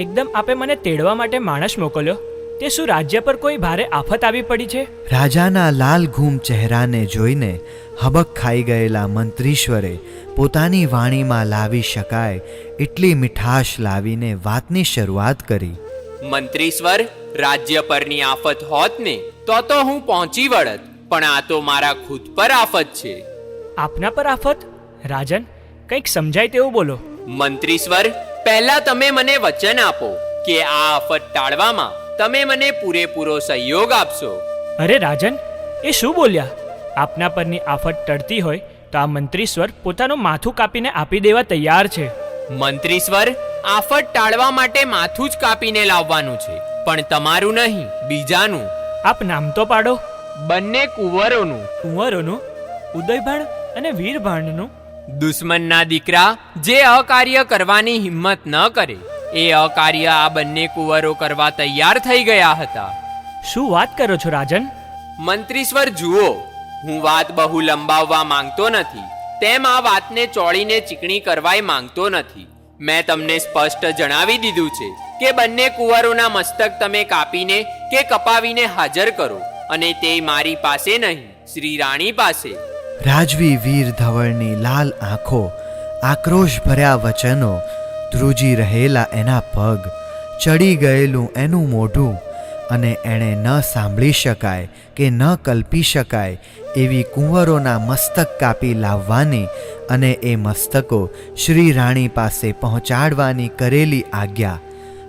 એકદમ આપે મને તેડવા માટે માણસ મોકલ્યો. તે શું રાજ્ય પર કોઈ ભારે આફત આવી પડી છે? રાજાના લાલ ઘૂમ ચહેરાને જોઈને હબક ખાઈ ગયેલા મંત્રીશ્વરે પોતાની વાણીમાં લાવી શકાય એટલી મીઠાશ લાવીને વાતની શરૂઆત કરી. મંત્રીશ્વર રાજ્ય પરની આફત હોત ને તો તો હું પહોંચી વળત પણ આ તો મારા ખુદ પર આફત છે. આપના પર આફત? રાજન કંઈક સમજાય તેવું બોલો. મંત્રીશ્વર પહેલા તમે મને વચન આપો કે આ આફત ટાળવામાં તમે મને પૂરેપૂરો સહયોગ આપશો. અરે રાજન એ શું બોલ્યા? આપના પરની આફત ટળતી હોય તો આ મંત્રીશ્વર પોતાનું માથું કાપીને આપી દેવા તૈયાર છે. મંત્રીશ્વર આફત ટાળવા માટે માથું જ કાપીને લાવવાનું છે પણ તમારું નહીં બીજાનું. આપ નામ તો પાડો. બંને કુંવરોનું. કુંવરોનું ઉદયભાણ અને વીરભાણનું. દુશ્મનના દીકરા જે અકાર્ય કરવાની હિંમત ન કરે એ અકાર્ય આ બંને કુંવરો કરવા તૈયાર થઈ ગયા હતા. શું વાત કરો છો રાજન? મંત્રીશ્વર જુઓ હું વાત બહુ લંબાવવા માંગતો નથી. તેમ આ વાતને ચોળીને ચીકણી કરવાય માંગતો નથી. મેં તમને સ્પષ્ટ જણાવી દીધું છે કે બંને કુંવરોના મસ્તક તમે કાપીને કે કપાવીને હાજર કરો અને તે મારી પાસે નહીં શ્રી રાણી પાસે. રાજવી વીર ધવળની લાલ આંખો, આક્રોશ ભર્યા વચનો, ધ્રુજી રહેલા એના પગ, ચડી ગયેલું એનું મોઢું અને એણે ન સાંભળી શકાય કે ન કલ્પી શકાય એવી કુંવરોના મસ્તક કાપી લાવવાની અને એ મસ્તકો શ્રી રાણી પાસે પહોંચાડવાની કરેલી આજ્ઞા.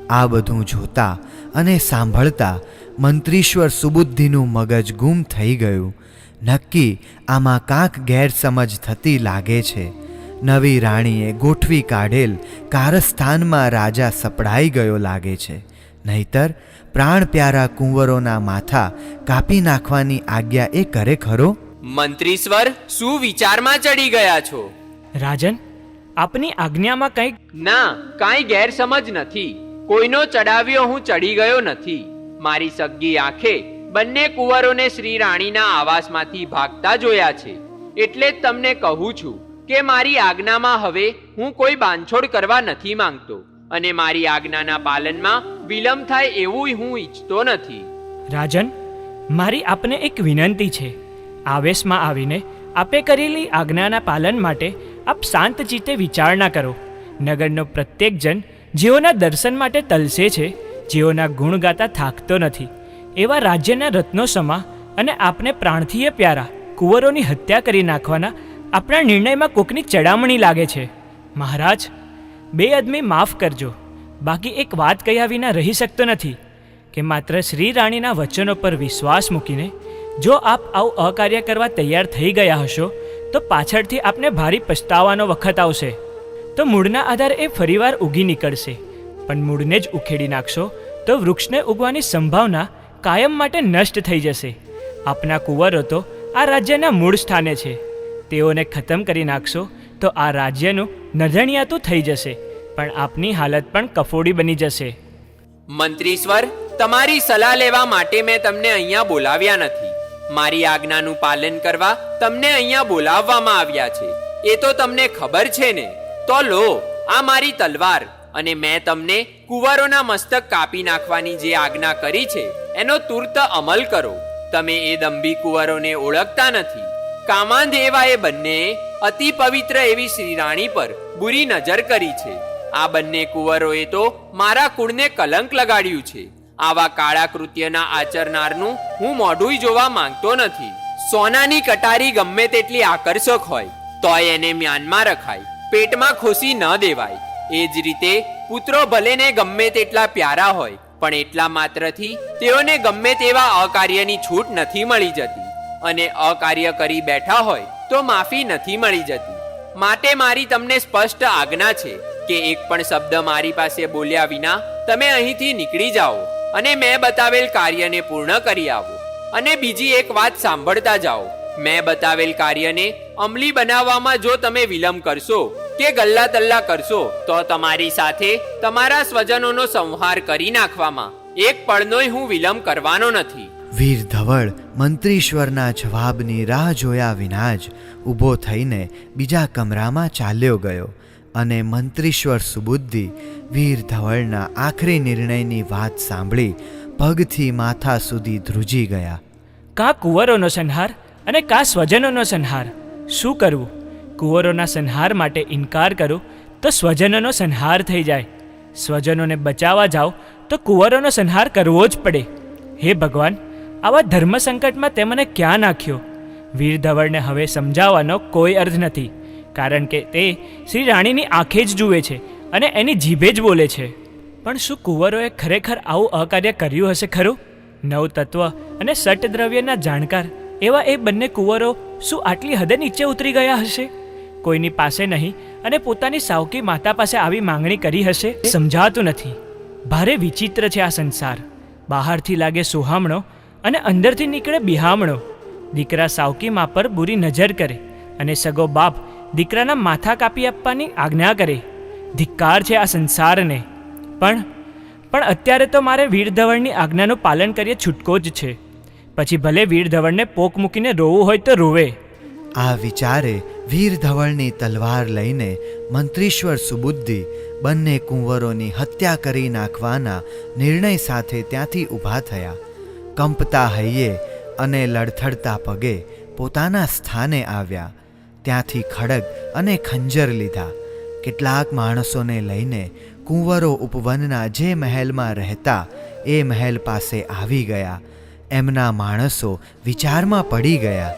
આ બધું જોતા અને સાંભળતા મંત્રીશ્વર સુબુદ્ધિનું મગજ ગુમ થઈ ગયું. નક્કી આમાં કાંક ગેરસમજ થતી લાગે છે. નવી રાણીએ ગોઠવી કાઢેલ કારસ્થાનમાં રાજા સપડાઈ ગયો લાગે છે. નહીતર પ્રાણ પ્યારા કુંવરોના માથા કાપી નાખવાની આજ્ઞા એ કરે ખરો? મંત્રીશ્વર શું વિચારમાં ચડી ગયા છો? રાજન આપની આજ્ઞામાં કંઈક ના કાંઈ ગેરસમજ નથી. કોઈનો ચડાવ્યો હું ચડી ગયો નથી. મારી સગ્ગી આંખે બંને કુંવરોને શ્રી રાણીના આવાસમાંથી ભાગતા જોયા છે. એટલે જ તમને કહું છું કે મારી આજ્ઞામાં હવે હું કોઈ બાંધછોડ કરવા નથી માંગતો અને મારી આજ્ઞાના પાલનમાં વિલંબ થાય એવું હું ઈચ્છતો નથી. રાજન, મારી આપને એક વિનંતી છે. આવેશમાં આવીને આપે કરેલી આજ્ઞાના પાલન માટે આપ શાંત ચિત્તે વિચારણા કરો. નગરનો પ્રત્યેક જન જેઓના દર્શન માટે તલસે છે, જેઓના ગુણ ગાતા થાકતો નથી. એવા રાજ્યના રત્નો સમા અને આપને પ્રાણથીય પ્યારા કુંવરોની હત્યા કરી નાખવાના આપણા નિર્ણયમાં કોકની ચડામણી લાગે છે. મહારાજ, બે અદમી માફ કરજો. બાકી એક વાત કહ્યા વિના રહી શકતો નથી કે માત્ર શ્રી રાણીના વચનો પર વિશ્વાસ મૂકીને જો આપ આવું અકાર્ય કરવા તૈયાર થઈ ગયા હશો, તો પાછળથી આપને ભારી પછતાવાનો વખત આવશે. તો મૂળના આધારે એ ફરીવાર ઉગી નીકળશે. પણ મૂળને જ ઉખેડી નાખશો, તો વૃક્ષને ઉગવાની સંભાવના કાયમ માટે નષ્ટ થઈ જશે. આપના કુંવરો તો આ રાજ્યના મૂળ સ્થાને છે. તેઓને ખતમ કરી નાખશો તો આ રાજ્યનું નધણિયાતું થઈ જશે, પણ આપની હાલત પણ કફોડી બની જશે. મંત્રીશ્વર તમારી સલાહ લેવા માટે મેં તમને અહીંયા બોલાવ્યા નથી. મારી આજ્ઞાનું પાલન કરવા તમને અહીંયા બોલાવવામાં આવ્યા છે. એ તો તમને ખબર છે ને? તો લો, આ મારી તલવાર. અને મેં તમને કુંવરોના મસ્તક કાપી નાખવાની જે આજ્ઞા કરી છે, એનો તુર્ત અમલ કરો. તમે એ દંભી કુંવરોને ઓળખતા નથી. કામાંધ એવા એ બંને અતિ પવિત્ર એવી શ્રી રાણી પર બુરી નજર કરી છે. આ બંને કુંવરોએ તો મારા કુળને કલંક લગાડ્યું છે. આવા કાળા કૃત્યના આચરનારનું હું મોઢું જોવા માંગતો નથી. સોનાની કટારી ગમે તેટલી આકર્ષક હોય, તોય એને મ્યાનમાં રખાય. પેટમાં ખોસી ન દેવાય. એ જ રીતે પુત્રો ભલે ને ગમે તેટલા પ્યારા હોય, પણ એટલા માત્રથી તેઓને ગમે તેવા અકાર્યની છૂટ નથી મળી જતી. અને અકાર્ય કરી બેઠા હોય, તો માફી નથી મળી જતી. માટે મારી તમને સ્પષ્ટ આજ્ઞા છે કે એક પણ શબ્દ મારી પાસે બોલ્યા વિના તમે અહીંથી નીકળી જાઓ અને મેં બતાવેલ કાર્યને પૂર્ણ કરી આવો. અને બીજી એક વાત સાંભળતા જાઓ. મેં બતાવેલ કાર્યને અમલી બનાવવામાં જો તમે વિલંબ કરશો કે ગલ્લા તલ્લા કરશો તો તમારી સાથે તમારા સ્વજનોનો સંહાર કરી નાખવામાં. એક પળનોય હું વિલંબ કરવાનો નથી. વીર ધવળ મંત્રીશ્વરના જવાબની રાહ જોયા વિના જ ઊભો થઈને બીજા કમરામાં ચાલ્યો ગયો અને મંત્રીશ્વર સુબુદ્ધિ વીર ધવળના આખરી નિર્ણયની વાત સાંભળી પગથી માથા સુધી ધ્રુજી ગયા. કા કુંવરોનો સંહાર અને કા સ્વજનોનો સંહાર? શું કરવું? કુંવરોના સંહાર માટે ઇનકાર કરું, તો સ્વજનોનો સંહાર થઈ જાય. સ્વજનોને બચાવવા જાઓ, તો કુંવરોનો સંહાર કરવો જ પડે. હે ભગવાન, આવા ધર્મ સંકટમાં તે મને ક્યાં નાખ્યો? વીર ધવળને હવે સમજાવવાનો કોઈ અર્થ નથી, કારણ કે તે શ્રી રાણીની આંખે જ જુએ છે અને એની જીભે જ બોલે છે. પણ શું કુંવરોએ ખરેખર આવું અકાર્ય કર્યું હશે ખરું? નવ તત્વ અને સટદ્રવ્યના જાણકાર, એવા એ બંને કુંવરો શું આટલી હદે નીચે ઉતરી ગયા હશે? કોઈની પાસે નહીં અને પોતાની સાવકી માતા પાસે આવી માંગણી કરી હશે, સમજાતું નથી. ભારે વિચિત્ર છે આ સંસાર. બહારથી લાગે સુહામણો અને અંદરથી નીકળે બિહામણો. દીકરા સાવકી મા પર બુરી નજર કરે અને સગો બાપ દીકરાના માથા કાપી આપવાની આજ્ઞા કરે. ધિક્કાર છે આ સંસારને. પણ પણ અત્યારે તો મારે વીરધવળની આજ્ઞાનું પાલન કરીએ છૂટકો જ છે. પછી ભલે વીરધવળને પોક મૂકીને રોવું હોય તો રોવે. આ વિચારે વીર ધવળની તલવાર લઈને મંત્રીશ્વર સુબુદ્ધિ બંને કુંવરોની હત્યા કરી નાખવાના નિર્ણય સાથે ત્યાંથી ઊભા થયા. કંપતા હૈયે અને લડથડતા પગે પોતાના સ્થાને આવ્યા. ત્યાંથી ખડગ અને ખંજર લીધા. કેટલાક માણસોને લઈને કુંવરો ઉપવનના જે મહેલમાં રહેતા એ મહેલ પાસે આવી ગયા. એમના માણસો વિચારમાં પડી ગયા.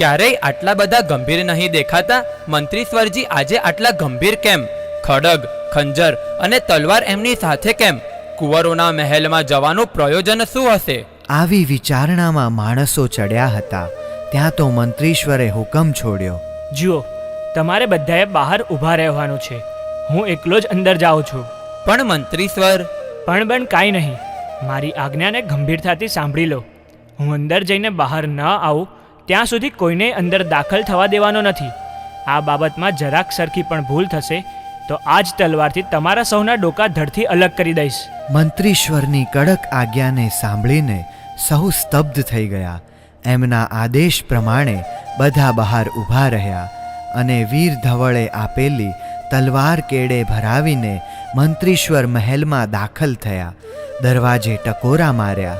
ક્યારેય આટલા બધા ગંભીર નહીં દેખાતા? મંત્રીશ્વરજી આજે આટલા ગંભીર કેમ? ખડગ ખંજર અને તલવાર એમની સાથે કેમ? કુંવરોના મહેલમાં જવાનું પ્રયોજન શું હશે? આવી વિચારણામાં માણસો ચડ્યા હતા. ત્યાં તો મંત્રીશ્વરે હુકમ છોડ્યો. જુઓ તમારે બધાએ બહાર ઊભા રહેવાનું છે. હું એકલો જ અંદર જાઉં છું. પણ મંત્રીશ્વર પણ બન કાંઈ નહીં. મારી આજ્ઞાને ગંભીરતાથી સાંભળી લો. હું અંદર જઈને બહાર ન આવું ત્યાં સુધી કોઈને અંદર દાખલ થવા દેવાનો નથી. આ બાબતમાં જરાક સરખી પણ ભૂલ થશે તો આ જ તલવારથી તમારા સૌના ડોકા ધડથી અલગ કરી દઈશ. મંત્રીશ્વરની કડક આજ્ઞાને સાંભળીને સહુ સ્તબ્ધ થઈ ગયા. એમના આદેશ પ્રમાણે બધા બહાર ઊભા રહ્યા અને વીર ધવળે આપેલી તલવાર કેડે ભરાવીને મંત્રીશ્વર મહેલમાં દાખલ થયા. દરવાજે ટકોરા માર્યા.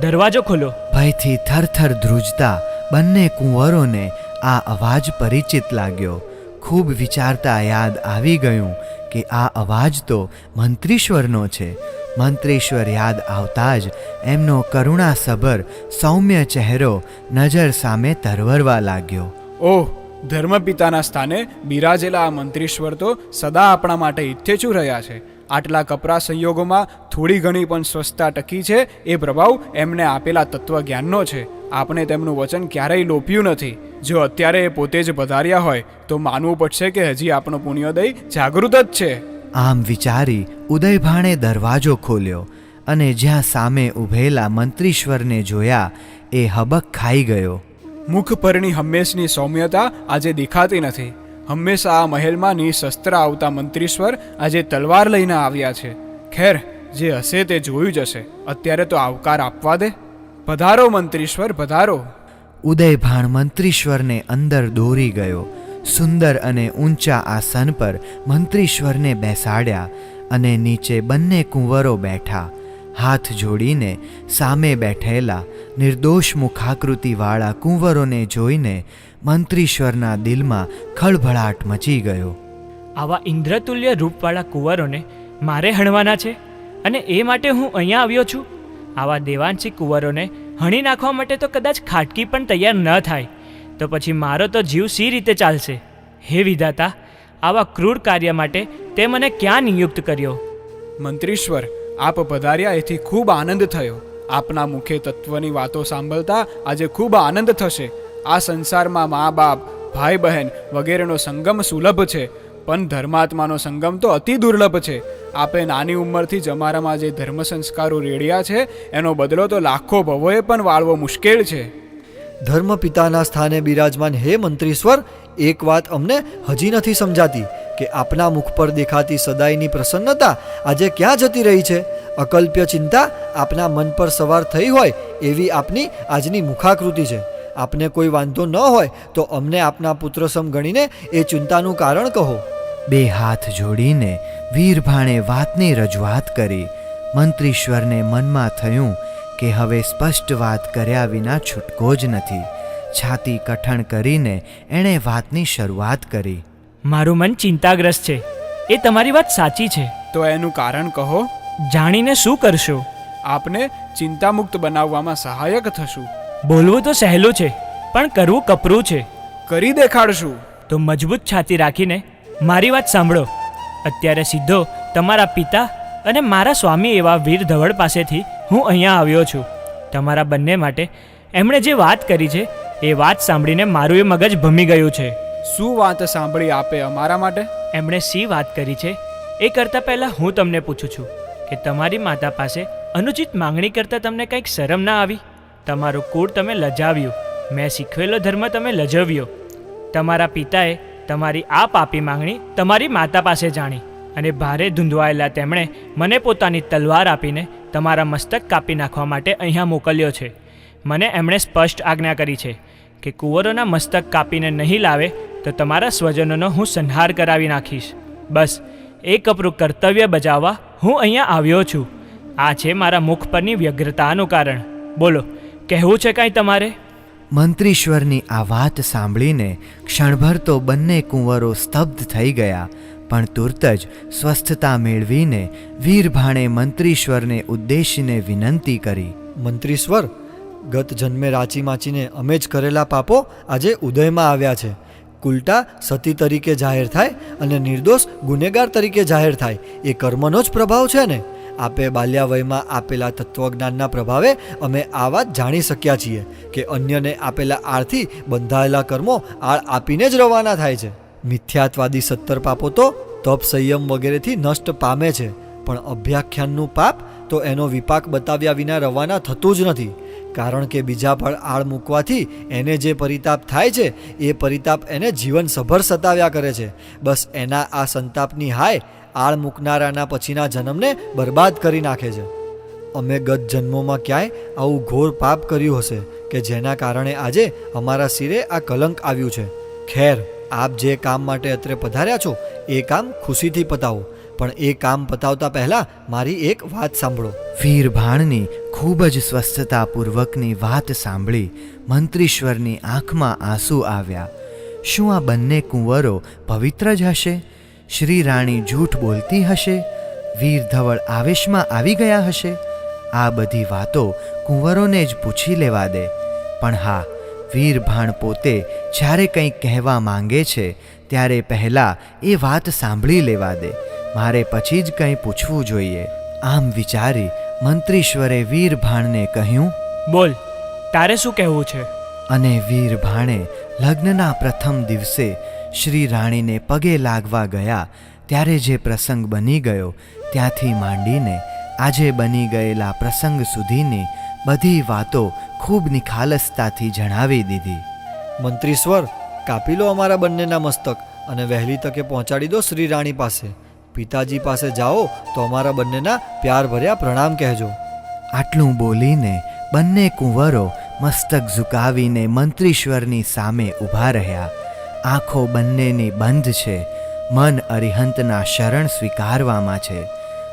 દરવાજો ખોલો. ભયથી થરથર ધ્રુજતા બંને કુંવરોને આ અવાજ પરિચિત લાગ્યો. ખૂબ વિચારતા યાદ આવી ગયું કે આ અવાજ તો મંત્રીશ્વરનો છે. મંત્રીશ્વર યાદ આવતા જ એમનો કરુણાસભર સૌમ્ય ચહેરો નજર સામે તરવરવા લાગ્યો. ઓહ, ધર્મપિતાના સ્થાને બિરાજેલા આ મંત્રીશ્વર તો સદા આપણા માટે ઇચ્છેચુ રહ્યા છે. આટલા કપરા સંયોગોમાં થોડી ઘણી પણ સ્વસ્થતા ટકી છે એ પ્રભાવ એમને આપેલા તત્વજ્ઞાનનો છે. આપણે તેમનું વચન ક્યારેય લોપ્યું નથી. જો અત્યારે એ પોતે જ પધાર્યા હોય તો માનવું પડશે કે હજી આપણો પુણ્યોદય જાગૃત જ છે. આમ વિચારી ઉદયભાણે દરવાજો ખોલ્યો અને જ્યાં સામે ઊભેલા મંત્રીશ્વરને જોયા એ હબક ખાઈ ગયો. મુખ પરની હંમેશની સૌમ્યતા આજે દેખાતી નથી. હંમેશા આ મહેલમાંની શસ્ત્ર આવતા મંત્રીશ્વર આજે તલવાર લઈને આવ્યા છે. ખેર, જે હશે તે જોયું જ હશે. અત્યારે તો આવકાર આપવા દે. પધારો મંત્રીશ્વર, પધારો. ઉદયભાણ મંત્રીશ્વરને અંદર દોરી ગયો. સુંદર અને ઊંચા આસન પર મંત્રીશ્વરને બેસાડ્યા અને નીચે બંને કુંવરો બેઠા. હાથ જોડીને સામે બેઠેલા નિર્દોષ મુખાકૃતિવાળા કુંવરોને જોઈને મંત્રીશ્વરના દિલમાં ખળભળાટ મચી ગયો. આવા ઇન્દ્રતુલ્ય રૂપવાળા કુંવરોને મારે હણવાના છે અને એ માટે હું અહીંયા આવ્યો છું. આવા દેવાંશી કુંવરોને હણી નાખવા માટે તો કદાચ ખાટકી પણ તૈયાર ન થાય. તો પછી મારો તો જીવ સી રીતે ચાલશે? હે વિધાતા આવા ક્રૂર કાર્ય માટે તે મને ક્યાં નિયુક્ત કર્યો? મંત્રીશ્વર આપ પધાર્યા, એથી ખૂબ આનંદ થયો. આપના મુખે તત્વની વાતો સાંભળતા આજે ખૂબ આનંદ થશે. આ સંસારમાં મા બાપ, ભાઈ બહેન વગેરેનો સંગમ સુલભ છે, પણ ધર્માત્માનો સંગમ તો અતિ દુર્લભ છે. આપે નાની ઉંમરથી જ અમારામાં જે ધર્મ સંસ્કારો રેડ્યા છે, એનો બદલો તો લાખો ભવોએ પણ વાળવો મુશ્કેલ છે. ધર્મપિતાના સ્થાને બિરાજમાન હે મંત્રીશ્વર, એક વાત અમને હજી નથી સમજાતી. કે આપના મુખ પર દેખાતી સદાયની પ્રસન્નતા આજે ક્યાં જતી રહી છે? અકલ્પ્ય ચિંતા આપના મન પર સવાર થઈ હોય એવી આપની આજની મુખાકૃતિ છે. આપને કોઈ વાંધો ન હોય તો અમને આપના પુત્ર સમ ગણીને એ ચિંતાનું કારણ કહો. બે હાથ જોડીને વીરભાણે વાતની રજૂઆત કરી. મંત્રીશ્વરને મનમાં થયું કે હવે સ્પષ્ટ વાત કર્યા વિના છૂટકો જ નથી. છાતી કઠણ કરીને એણે વાતની શરૂઆત કરી. મારું મન ચિંતાગ્રસ્ત છે. એ તમારી વાત સાચી છે. તો એનું કારણ કહો. જાણીને શું કરશો? આપને ચિંતામુક્ત બનાવવામાં સહાયક થશું. બોલવું તો સહેલું છે પણ કરવું કપરું છે. કરી દેખાડશું. તો મજબૂત છાતી રાખીને મારી વાત સાંભળો. અત્યારે સીધો તમારા પિતા અને મારા સ્વામી એવા વીર ધવળ પાસેથી હું અહીંયા આવ્યો છું. તમારા બંને માટે એમણે જે વાત કરી છે એ વાત સાંભળીને મારું એ મગજ ભમી ગયું છે. શું વાત સાંભળી આપે અમારા માટે? એમણે સી વાત કરી છે? એ કરતાં પહેલાં હું તમને પૂછું છું કે તમારી માતા પાસે અનુચિત માંગણી કરતાં તમને કંઈક શરમ ના આવી? તમારું કુળ તમે લજાવ્યું. મેં શીખવેલો ધર્મ તમે લજવ્યો. તમારા પિતાએ તમારી આ પાપી માંગણી તમારી માતા પાસે જાણી અને ભારે ધૂંધવાયેલા તેમણે મને પોતાની તલવાર આપીને તમારા મસ્તક કાપી નાખવા માટે અહીંયા મોકલ્યો છે. મને એમણે સ્પષ્ટ આજ્ઞા કરી છે કે કુંવરોના મસ્તક કાપીને નહીં લાવે તો તમારા સ્વજનોનો હું સંહાર કરાવી નાખીશ. બસ એ કપરું કર્તવ્ય બજાવવા હું અહીંયા આવ્યો છું. આ છે મારા મુખ પરની વ્યગ્રતાનું કારણ. બોલો કહેવું છે કાંઈ તમારે? મંત્રીશ્વરની આ વાત સાંભળીને ક્ષણભર તો બંને કુંવરો સ્તબ્ધ થઈ ગયા પણ તુરત જ સ્વસ્થતા મેળવીને વીરભાણે મંત્રીશ્વરને ઉદ્દેશીને વિનંતી કરી. મંત્રીશ્વર ગત જન્મે રાચી માચીને અમે જ કરેલા પાપો આજે ઉદયમાં આવ્યા છે. કુલટા સતી તરીકે જાહેર થાય અને નિર્દોષ ગુનેગાર તરીકે જાહેર થાય. એ કર્મનો જ પ્રભાવ છે ને? આપે બાલ્યાવયમાં આપેલા તત્વજ્ઞાનના પ્રભાવે અમે આ વાત જાણી શક્યા છીએ કે અન્યને આપેલા આળથી બંધાયેલા કર્મો આળ આપીને જ રવાના થાય છે. મિથ્યાત્વાદી સત્તર પાપો તો તપ સંયમ વગેરેથી નષ્ટ પામે છે. પણ અભ્યાખ્યાનનું પાપ તો એનો વિપાક બતાવ્યા વિના રવાના થતું જ નથી. કારણ કે બીજા પર આળ મૂકવાથી એને જે પરિતાપ થાય છે, એ પરિતાપ એને જીવનસભર સતાવ્યા કરે છે. બસ એના આ સંતાપની હાય આળ મૂકનારાના પછીના જન્મને બરબાદ કરી નાખે છે. અમે ગત જન્મોમાં ક્યાંય આવું ઘોર પાપ કર્યું હશે કે જેના કારણે આજે અમારા શિરે આ કલંક આવ્યું છે. ખેર, આપ જે કામ માટે અત્રે પધાર્યા છો, એ કામ ખુશીથી પતાવો. પણ એ કામ પતાવતા પહેલા મારી એક વાત સાંભળો. વીરભાણની ખૂબ જ સ્વસ્થતાપૂર્વકની વાત સાંભળી મંત્રીશ્વરની આંખમાં આંસુ આવ્યા. શું આ બંને કુંવરો પવિત્ર જ હશે? શ્રી રાણી જૂઠ બોલતી હશે? વીર ધવળ આવેશમાં આવી ગયા હશે? આ બધી વાતો કુંવરોને જ પૂછી લેવા દે. પણ હા, વીરભાણ પોતે જ્યારે કંઈક કહેવા માંગે છે, ત્યારે પહેલાં એ વાત સાંભળી લેવા દે. મારે પછી જ કંઈ પૂછવું જોઈએ. આમ વિચારી મંત્રીશ્વરે વીરભાણને કહ્યું બોલ તારે શું કહેવું છે? અને વીરભાણે લગ્નના પ્રથમ દિવસે શ્રી રાણીને પગે લાગવા ગયા. ત્યારે જે પ્રસંગ બની ગયો ત્યાંથી માંડીને આજે બની ગયેલા પ્રસંગ સુધીની બધી વાતો ખૂબ નિખાલસતાથી જણાવી દીધી. મંત્રીશ્વર કાપી લો અમારા બંનેના મસ્તક અને વહેલી તકે પહોંચાડી દો શ્રી રાણી પાસે. પિતાજી પાસે જાઓ તો અમારા બંનેના પ્યાર ભર્યા પ્રણામ કહેજો. આટલું બોલીને બંને કુંવરો મસ્તક ઝુકાવીને મંત્રીશ્વરની સામે ઊભા રહ્યા. આંખો બંનેની બંધ છે. મન અરિહંતના શરણ સ્વીકારવામાં છે.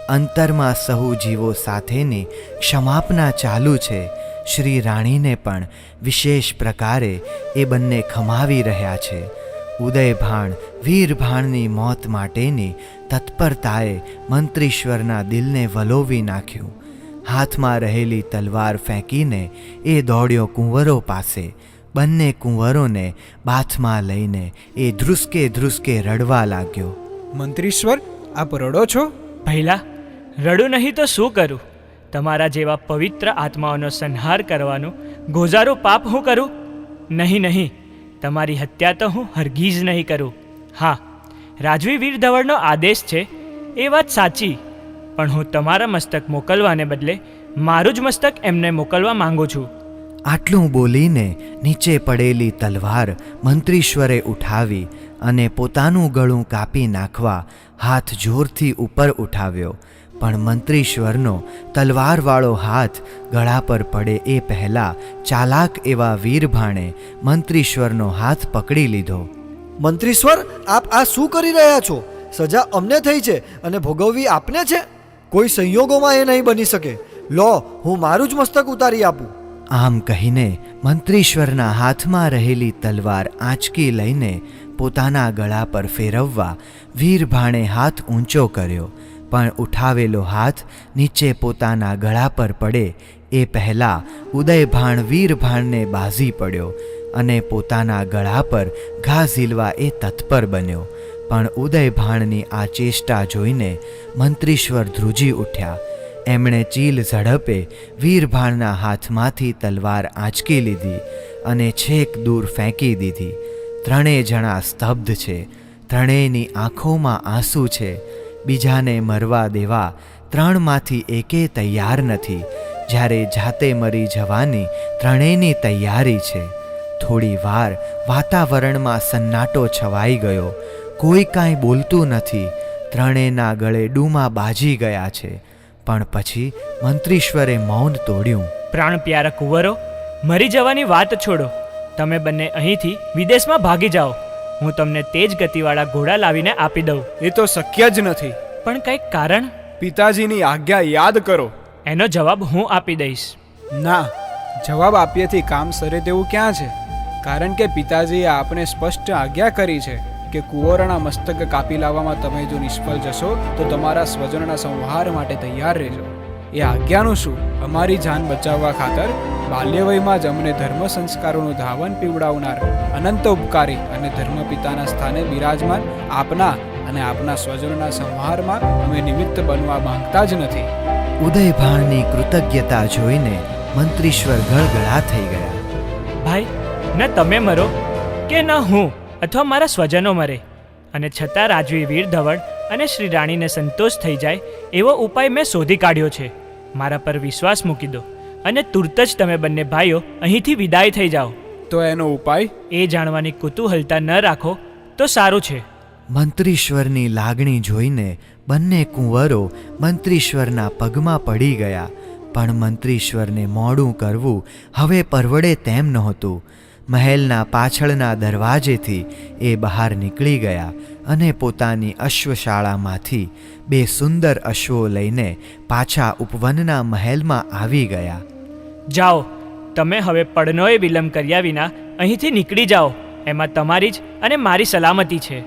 અંતરમાં સહુ જીવો સાથેની ક્ષમાપના ચાલુ છે. શ્રી રાણીને પણ વિશેષ પ્રકારે એ બંને ખમાવી રહ્યા છે. ઉદયભાણ, વીરભાણની મોત માટેની તત્પરતાએ મંત્રીશ્વરના દિલને વલોવી નાખ્યું. હાથમાં રહેલી તલવાર ફેંકીને એ દોડ્યો કુંવરો પાસે. બંને કુંવરોને બાથમાં લઈને એ ધ્રુસકે ધ્રુસકે રડવા લાગ્યો. મંત્રીશ્વર આપ રડો છો? ભૈલા રડું નહીં તો શું કરું? તમારા જેવા પવિત્ર આત્માઓનો સંહાર કરવાનું ગોજારું પાપ હું કરું? નહીં નહીં તમારી હત્યા તો હું હરગીજ નહીં કરું. હા રાજવી વીર ધવળનો આદેશ છે, એ વાત સાચી, પણ હું તમારા મસ્તક મોકલવાને બદલે મારું જ મસ્તક એમને મોકલવા માંગુ છું. આટલું બોલીને નીચે પડેલી તલવાર મંત્રીશ્વરે ઉઠાવી અને પોતાનું ગળું કાપી નાખવા હાથ જોરથી ઉપર ઉઠાવ્યો, પણ મંત્રીશ્વરનો તલવારવાળો હાથ ગળા પર પડે એ પહેલાં ચાલાક એવા વીરભાણે મંત્રીશ્વરનો હાથ પકડી લીધો. મંત્રીશ્વર આપ આ શું કરી રહ્યા છો? સજા અમને થઈ છે અને ભોગવવી આપને છે? કોઈ સંયોગોમાં એ નહીં બની શકે. લો, હું મારું જ મસ્તક ઉતારી આપું. આમ કહીને મંત્રીશ્વરના હાથમાં રહેલી તલવાર આંચકી લઈને પોતાના ગળા પર ફેરવવા વીરભાણે હાથ ઊંચો કર્યો, પણ ઉઠાવેલો હાથ નીચે પોતાના ગળા પર પડે એ પહેલાં ઉદયભાણ વીરભાણને બાઝી પડ્યો. અને પોતાના ગળા પર ઘા ઝીલવા એ તત્પર બન્યો. પણ ઉદયભાણની આ ચેષ્ટા જોઈને મંત્રીશ્વર ધ્રુજી ઉઠ્યા. એમણે ચીલ ઝડપે વીરભાણના હાથમાંથી તલવાર આંચકી લીધી અને છેક દૂર ફેંકી દીધી. ત્રણેય જણા સ્તબ્ધ છે. ત્રણેયની આંખોમાં આંસુ છે. બીજાને મરવા દેવા ત્રણમાંથી એકે તૈયાર નથી. જ્યારે જાતે મરી જવાની ત્રણેયની તૈયારી છે. થોડી વાર વાતાવરણમાં સન્નાટો છવાઈ ગયો. કોઈ કાંઈ બોલતું નથી. ત્રણેયના ગળે ડૂમા બાજી ગયા છે. પણ પછી મંત્રીશ્વરે મૌન તોડ્યું. પ્રાણ પ્યારા કુંવરો મરી જવાની વાત છોડો. તમે બંને અહીંથી વિદેશમાં ભાગી જાઓ. હું તમને તેજ ગતિવાળા ઘોડા લાવીને આપી દઉં. એ તો શક્ય જ નથી. પણ કંઈક કારણ? પિતાજીની આજ્ઞા યાદ કરો. એનો જવાબ હું આપી દઈશ. ના જવાબ આપીએથી કામ સરે તેવું ક્યાં છે? કારણ કે પિતાજીએ આપણે સ્પષ્ટ આજ્ઞા કરી છે કે કુંવરોના મસ્તક કાપી લાવવામાં તમે જો નિષ્ફળ જશો તો તમારા સ્વજનના સંહાર માટે તૈયાર રહેજો. એ આજ્ઞાનું શું? અમારી જાન બચાવવા ખાતર બાલ્યવયમાં જ અમને ધર્મ સંસ્કારોનું ધાવન પીવડાવનાર અનંત ઉપકારી અને ધર્મપિતાના સ્થાને બિરાજમાન આપના અને આપના સ્વજનના સંહારમાં અમે નિમિત્ત બનવા માંગતા જ નથી. ઉદયભાણની કૃતજ્ઞતા જોઈને મંત્રીશ્વર ગળગળા થઈ ગયા. ભાઈ ન તમે મરો કે ન હું અથવા મારા સ્વજનો મરે. અને છતાં રાજવી વીર ધવળ અને શ્રી રાણીને સંતોષ થઈ જાય એવો ઉપાય મેં શોધી કાઢ્યો છે. મારા પર વિશ્વાસ મૂકી દો અને તુરત જ તમે બંને ભાઈઓ અહીંથી વિદાય થઈ જાઓ. તો એનો ઉપાય? એ જાણવાની કુતૂહલતા ન રાખો તો સારું છે. મંત્રીશ્વરની લાગણી જોઈને બંને કુંવરો મંત્રીશ્વરના પગમાં પડી ગયા પણ મંત્રીશ્વરને મોડું કરવું હવે પરવડે તેમ નહોતું. મહેલના પાછળના દરવાજેથી એ બહાર નીકળી ગયા અને પોતાની અશ્વશાળામાંથી બે સુંદર અશ્વો લઈને પાછા ઉપવનના મહેલમાં આવી ગયા. જાઓ તમે હવે પડનોએ વિલંબ કર્યા વિના અહીંથી નીકળી જાઓ. એમાં તમારી જ અને મારી સલામતી છે.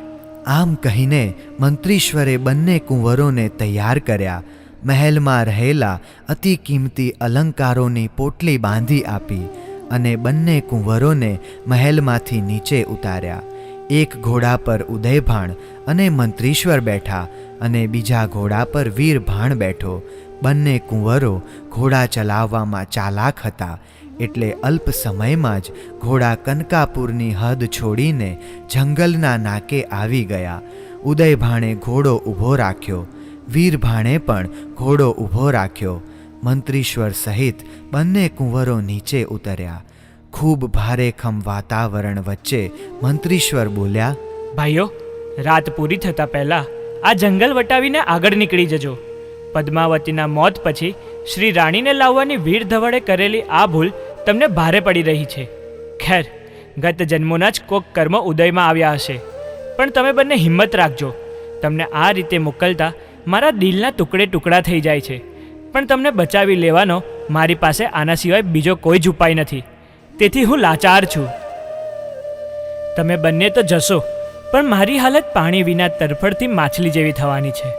આમ કહીને મંત્રીશ્વરે બંને કુંવરોને તૈયાર કર્યા. મહેલમાં રહેલા અતિ કિંમતી અલંકારોની પોટલી બાંધી આપી અને બંને કુંવરોને મહેલમાંથી નીચે ઉતાર્યા. એક ઘોડા પર ઉદયભાણ અને મંત્રીશ્વર બેઠા અને બીજા ઘોડા પર વીરભાણ બેઠો. બંને કુંવરો ઘોડા ચલાવવામાં ચાલાક હતા, એટલે અલ્પ સમયમાં જ ઘોડા કનકાપુરની હદ છોડીને જંગલના નાકે આવી ગયા. ઉદયભાણે ઘોડો ઊભો રાખ્યો. વીરભાણે પણ ઘોડો ઊભો રાખ્યો. મંત્રીશ્વર સહિત બંને કુંવરો નીચે ઉતર્યા. ખૂબ ભારેખમ વાતાવરણ વચ્ચે મંત્રીશ્વર બોલ્યા, ભાઈઓ, રાત પૂરી થતાં પહેલાં આ જંગલ વટાવીને આગળ નીકળી જજો. પદ્માવતીના મોત પછી શ્રી રાણીને લાવવાની વીર ધવળે કરેલી આ ભૂલ તમને ભારે પડી રહી છે. ખેર, ગત જન્મોના જ કોક કર્મ ઉદયમાં આવ્યા હશે. પણ તમે બંને હિંમત રાખજો. તમને આ રીતે મોકલતા મારા દિલના ટુકડે ટુકડા થઈ જાય છે. પણ તમને બચાવી લેવાનો મારી પાસે આના સિવાય બીજો કોઈ જ ઉપાય નથી. તેથી હું લાચાર છું. તમે બંને તો જશો, પણ મારી હાલત પાણી વિના તરફડથી માછલી જેવી થવાની છે.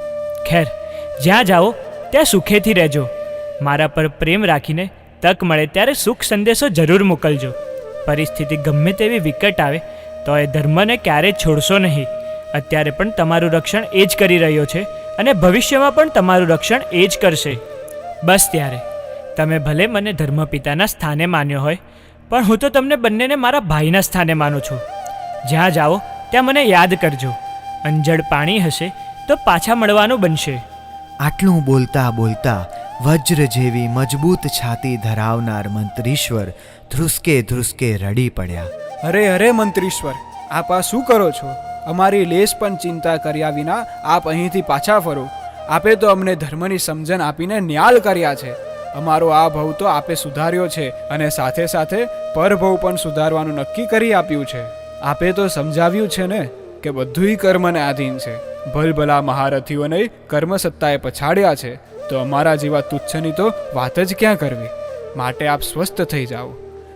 ખેર, જ્યાં જાઓ, ત્યાં સુખેથી રહેજો. મારા પર પ્રેમ રાખીને તક મળે ત્યારે સુખ સંદેશો જરૂર મોકલજો. પરિસ્થિતિ ગમે તેવી વિકટ આવે, તો એ ધર્મને ક્યારેય છોડશો નહીં. અત્યારે પણ તમારું રક્ષણ એ જ કરી રહ્યો છે અને ભવિષ્યમાં પણ તમારું રક્ષણ એ જ કરશે. બસ ત્યારે. તમે ભલે મને ધર્મપિતાના સ્થાને માન્યો હોય પણ હું તો તમને બંનેને મારા ભાઈના સ્થાને માનું છું. જ્યાં જાઓ ત્યાં મને યાદ કરજો. અંજળ પાણી હશે તો પાછા મળવાનું બનશે. આટલું બોલતા બોલતા વજ્ર જેવી મજબૂત છાતી ધરાવનાર મંત્રીશ્વર ધ્રુસકે ધ્રુસકે રડી પડ્યા. અરે અરે મંત્રીશ્વર આપ આ શું કરો છો? અમારી લેશ પણ ચિંતા કર્યા વિના આપ અહીંથી પાછા ફરો. આપે તો અમને ધર્મની સમજણ આપીને ન્યાલ કર્યા છે. અમારો આ ભવ તો આપે સુધાર્યો છે અને સાથે સાથે પરભવ પણ સુધારવાનું નક્કી કરી આપ્યું છે. આપે તો સમજાવ્યું છે ને કે બધુંય કર્મને આધીન છે. ભલભલા મહારથીઓને કર્મસત્તાએ પછાડ્યા છે. તો અમારા જેવા તુચ્છની તો વાત જ ક્યાં કરવી? માટે આપ સ્વસ્થ થઈ જાઓ.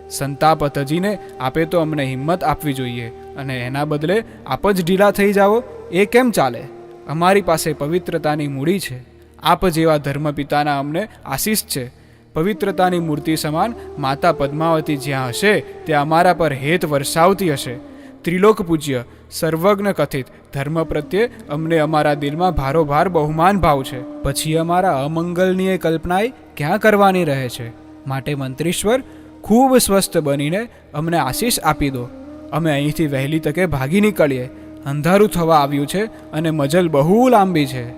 સંતાપ તજીને આપે તો અમને હિંમત આપવી જોઈએ અને એના બદલે આપ જ ઢીલા થઈ જાઓ. એ કેમ ચાલે? અમારી પાસે પવિત્રતાની મૂડી છે. આપ જેવા ધર્મપિતાના અમને આશીષ છે. પવિત્રતાની મૂર્તિ સમાન માતા પદ્માવતી જ્યાં હશે, ત્યાં અમારા પર હેત વરસાવતી હશે. ત્રિલોક પૂજ્ય, સર્વજ્ઞ કથિત, ધર્મ પ્રત્યે અમને અમારા દિલમાં ભારોભાર બહુમાન ભાવ છે. પછી અમારા અમંગલની એ કલ્પનાએ ક્યાં કરવાની રહે છે? માટે મંત્રીશ્વર, ખૂબ સ્વસ્થ બનીને અમને આશીષ આપી દો. અમે અહીંથી વહેલી તકે ભાગી નીકળીએ. અંધારું થવા આવ્યું છે અને મજલ બહુ લાંબી છે.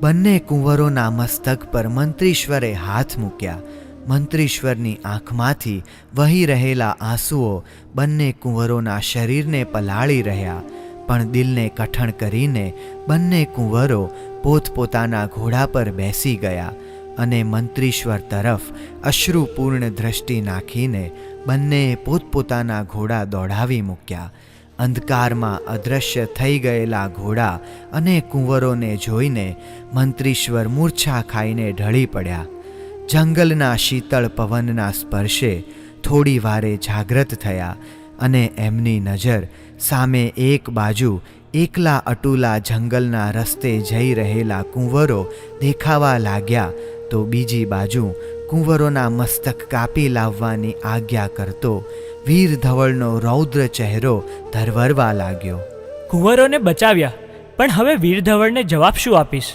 બંને કુંવરોના મસ્તક પર મંત્રીશ્વરે હાથ મૂક્યા. મંત્રીશ્વરની આંખમાંથી વહી રહેલા આંસુઓ બંને કુંવરોના શરીરને પલાળી રહ્યા. પણ દિલને કઠણ કરીને બંને કુંવરો પોતપોતાના ઘોડા પર બેસી ગયા અને મંત્રીશ્વર તરફ અશ્રુપૂર્ણ દ્રષ્ટિ નાખીને બંનેએ પોતપોતાના ઘોડા દોડાવી મૂક્યા. અંધકારમાં અદૃશ્ય થઈ ગયેલા ઘોડા અને કુંવરોને જોઈને મંત્રીશ્વર મૂર્છા ખાઈને ઢળી પડ્યા. જંગલના શીતળ પવનના સ્પર્શે થોડી વારે જાગ્રત થયા અને એમની નજર સામે એક બાજુ એકલા અટુલા જંગલના રસ્તે જઈ રહેલા કુંવરો દેખાવા લાગ્યા તો બીજી બાજુ કુંવરોના મસ્તક કાપી લાવવાની આજ્ઞા કરતો વીર ધવળનો રૌદ્ર ચહેરો ધરવરવા લાગ્યો. કુંવરોને બચાવ્યા, પણ હવે વીરધવળને જવાબ શું આપીશ?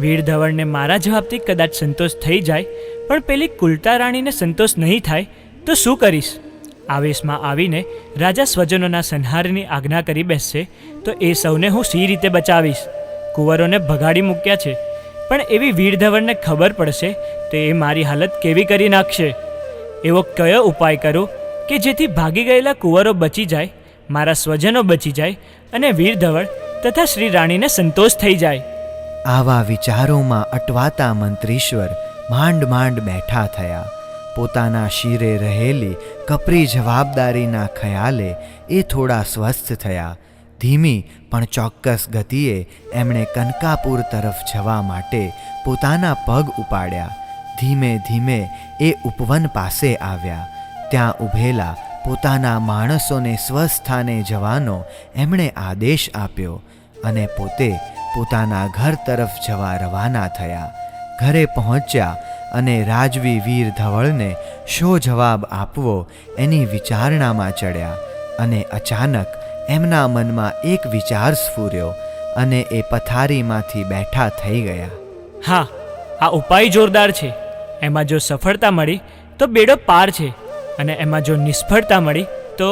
વીર ધવળને મારા જવાબથી કદાચ સંતોષ થઈ જાય, પણ પેલી કુલતા રાણીને સંતોષ નહીં થાય, તો શું કરીશ? આવેશમાં આવીને રાજા સ્વજનોના સંહારની આજ્ઞા કરી બેસશે, તો એ સૌને હું સી રીતે બચાવીશ? કુંવરોને ભગાડી મૂક્યા છે, પણ એવી વીર ધવળને ખબર પડશે, તો એ મારી હાલત કેવી કરી નાખશે? એવો કયો ઉપાય કરું કે જેથી ભાગી ગયેલા કુંવરો બચી જાય, મારા સ્વજનો બચી જાય અને વીરધવળ તથા શ્રી રાણીને સંતોષ થઈ જાય. આવા વિચારોમાં અટવાતા મંત્રીશ્વર માંડ માંડ બેઠા થયા. પોતાના શિરે રહેલી કપરી જવાબદારીના ખ્યાલે એ થોડા સ્વસ્થ થયા. ધીમી પણ ચોક્કસ ગતિએ એમણે કનકાપુર તરફ જવા માટે પોતાના પગ ઉપાડ્યા. ધીમે ધીમે એ ઉપવન પાસે આવ્યા. ત્યાં ઊભેલા પોતાના માણસોને સ્વસ્થાને જવાનો એમણે આદેશ આપ્યો અને પોતે પોતાના ઘર તરફ જવા રવાના થયા. ઘરે પહોંચ્યા અને રાજવી વીર ધવળને શો જવાબ આપવો એની વિચારણામાં ચડ્યા અને અચાનક એમના મનમાં એક વિચાર સ્ફૂર્યો અને એ પથારીમાંથી બેઠા થઈ ગયા. હા, આ ઉપાય જોરદાર છે. એમાં જો સફળતા મળી, તો બેડો પાર છે. અને એમાં જો નિષ્ફળતા મળી તો